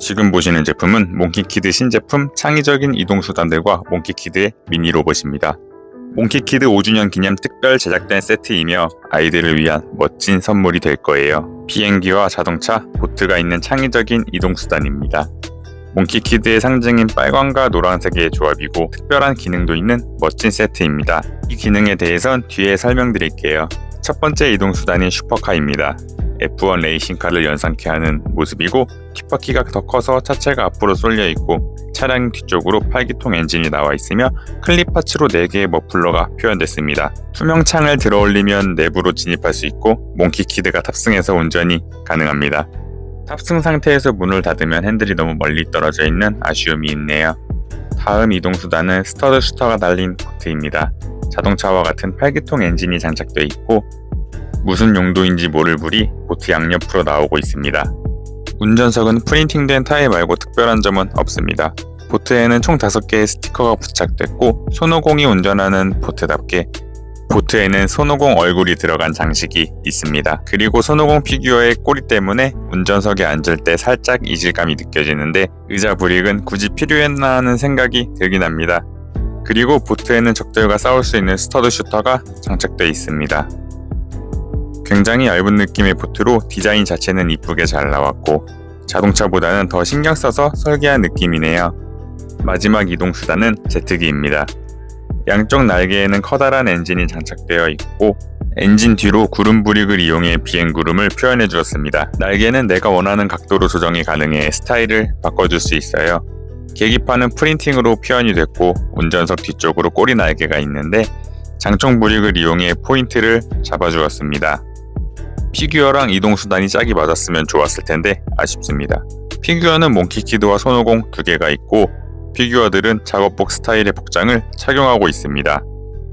지금 보시는 제품은 몽키키드 신제품 창의적인 이동수단들과 몽키키드의 미니 로봇입니다. 몽키키드 5주년 기념 특별 제작된 세트이며 아이들을 위한 멋진 선물이 될 거예요. 비행기와 자동차, 보트가 있는 창의적인 이동수단입니다. 몽키키드의 상징인 빨강과 노란색의 조합이고 특별한 기능도 있는 멋진 세트입니다. 이 기능에 대해선 뒤에 설명드릴게요. 첫 번째 이동수단인 슈퍼카입니다. F1 레이싱카를 연상케 하는 모습이고 뒷바퀴가 더 커서 차체가 앞으로 쏠려 있고 차량 뒤쪽으로 8기통 엔진이 나와 있으며 클립 파츠로 4개의 머플러가 표현됐습니다. 투명 창을 들어 올리면 내부로 진입할 수 있고 몽키키드가 탑승해서 운전이 가능합니다. 탑승 상태에서 문을 닫으면 핸들이 너무 멀리 떨어져 있는 아쉬움이 있네요. 다음 이동 수단은 스터드 슈터가 달린 보트입니다. 자동차와 같은 8기통 엔진이 장착되어 있고 무슨 용도인지 모를 불이 보트 양옆으로 나오고 있습니다. 운전석은 프린팅된 타일 말고 특별한 점은 없습니다. 보트에는 총 5개의 스티커가 부착됐고 손오공이 운전하는 보트답게 보트에는 손오공 얼굴이 들어간 장식이 있습니다. 그리고 손오공 피규어의 꼬리 때문에 운전석에 앉을 때 살짝 이질감이 느껴지는데 의자 브릭은 굳이 필요했나 하는 생각이 들긴 합니다. 그리고 보트에는 적들과 싸울 수 있는 스터드 슈터가 장착되어 있습니다. 굉장히 얇은 느낌의 보트로 디자인 자체는 이쁘게 잘 나왔고 자동차보다는 더 신경 써서 설계한 느낌이네요. 마지막 이동 수단은 제트기입니다. 양쪽 날개에는 커다란 엔진이 장착되어 있고 엔진 뒤로 구름 브릭을 이용해 비행 구름을 표현해 주었습니다. 날개는 내가 원하는 각도로 조정이 가능해 스타일을 바꿔줄 수 있어요. 계기판은 프린팅으로 표현이 됐고 운전석 뒤쪽으로 꼬리 날개가 있는데 장총 브릭을 이용해 포인트를 잡아주었습니다. 피규어랑 이동수단이 짝이 맞았으면 좋았을 텐데 아쉽습니다. 피규어는 몽키키드와 손오공 두 개가 있고 피규어들은 작업복 스타일의 복장을 착용하고 있습니다.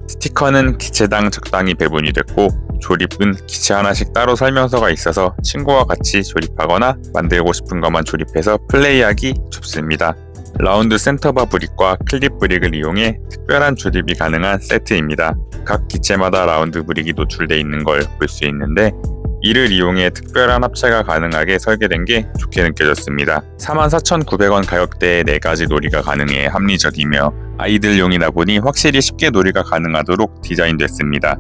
스티커는 기체당 적당히 배분이 됐고 조립은 기체 하나씩 따로 설명서가 있어서 친구와 같이 조립하거나 만들고 싶은 것만 조립해서 플레이하기 좋습니다. 라운드 센터바 브릭과 클립 브릭을 이용해 특별한 조립이 가능한 세트입니다. 각 기체마다 라운드 브릭이 노출되어 있는 걸 볼 수 있는데 이를 이용해 특별한 합체가 가능하게 설계된 게 좋게 느껴졌습니다. 44,900원 가격대에 4가지 놀이가 가능해 합리적이며 아이들용이다 보니 확실히 쉽게 놀이가 가능하도록 디자인됐습니다.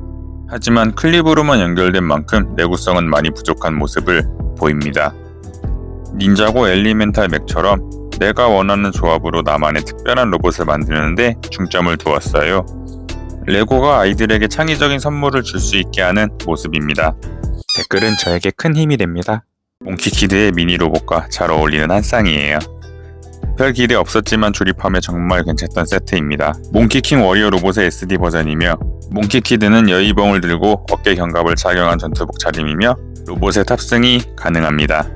하지만 클립으로만 연결된 만큼 내구성은 많이 부족한 모습을 보입니다. 닌자고 엘리멘탈 맥처럼 내가 원하는 조합으로 나만의 특별한 로봇을 만드는데 중점을 두었어요. 레고가 아이들에게 창의적인 선물을 줄 수 있게 하는 모습입니다. 댓글은 저에게 큰 힘이 됩니다. 몽키키드의 미니 로봇과 잘 어울리는 한 쌍이에요. 별 기대 없었지만 조립하면 정말 괜찮던 세트입니다. 몽키킹 워리어 로봇의 SD 버전이며 몽키키드는 여의봉을 들고 어깨 견갑을 착용한 전투복 차림이며 로봇의 탑승이 가능합니다.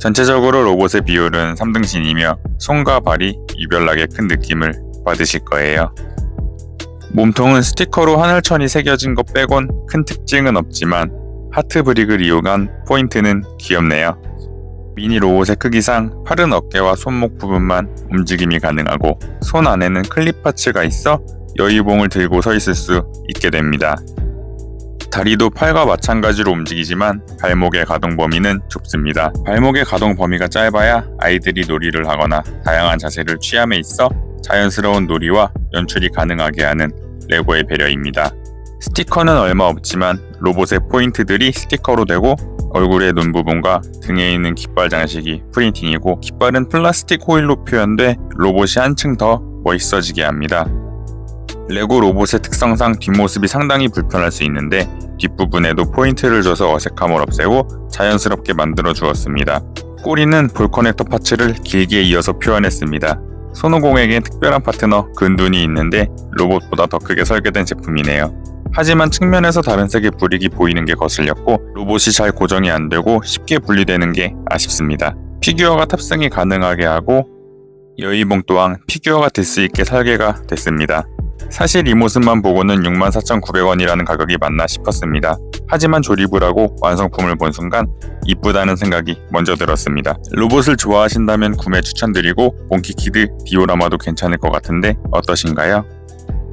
전체적으로 로봇의 비율은 3등신이며 손과 발이 유별나게 큰 느낌을 받으실 거예요. 몸통은 스티커로 하늘천이 새겨진 것 빼곤 큰 특징은 없지만 하트 브릭을 이용한 포인트는 귀엽네요. 미니 로봇의 크기상 팔은 어깨와 손목 부분만 움직임이 가능하고 손 안에는 클립 파츠가 있어 여의봉을 들고 서 있을 수 있게 됩니다. 다리도 팔과 마찬가지로 움직이지만 발목의 가동 범위는 좁습니다. 발목의 가동 범위가 짧아야 아이들이 놀이를 하거나 다양한 자세를 취함에 있어 자연스러운 놀이와 연출이 가능하게 하는 레고의 배려입니다. 스티커는 얼마 없지만 로봇의 포인트들이 스티커로 되고 얼굴의 눈 부분과 등에 있는 깃발 장식이 프린팅이고 깃발은 플라스틱 호일로 표현돼 로봇이 한층 더 멋있어지게 합니다. 레고 로봇의 특성상 뒷모습이 상당히 불편할 수 있는데 뒷부분에도 포인트를 줘서 어색함을 없애고 자연스럽게 만들어 주었습니다. 꼬리는 볼 커넥터 파츠를 길게 이어서 표현했습니다. 손오공에겐 특별한 파트너 근둔이 있는데 로봇보다 더 크게 설계된 제품이네요. 하지만 측면에서 다른 색의 브릭이 보이는 게 거슬렸고 로봇이 잘 고정이 안 되고 쉽게 분리되는 게 아쉽습니다. 피규어가 탑승이 가능하게 하고 여의봉 또한 피규어가 될 수 있게 설계가 됐습니다. 사실 이 모습만 보고는 64,900원이라는 가격이 맞나 싶었습니다. 하지만 조립을 하고 완성품을 본 순간 이쁘다는 생각이 먼저 들었습니다. 로봇을 좋아하신다면 구매 추천드리고 몽키키드 디오라마도 괜찮을 것 같은데 어떠신가요?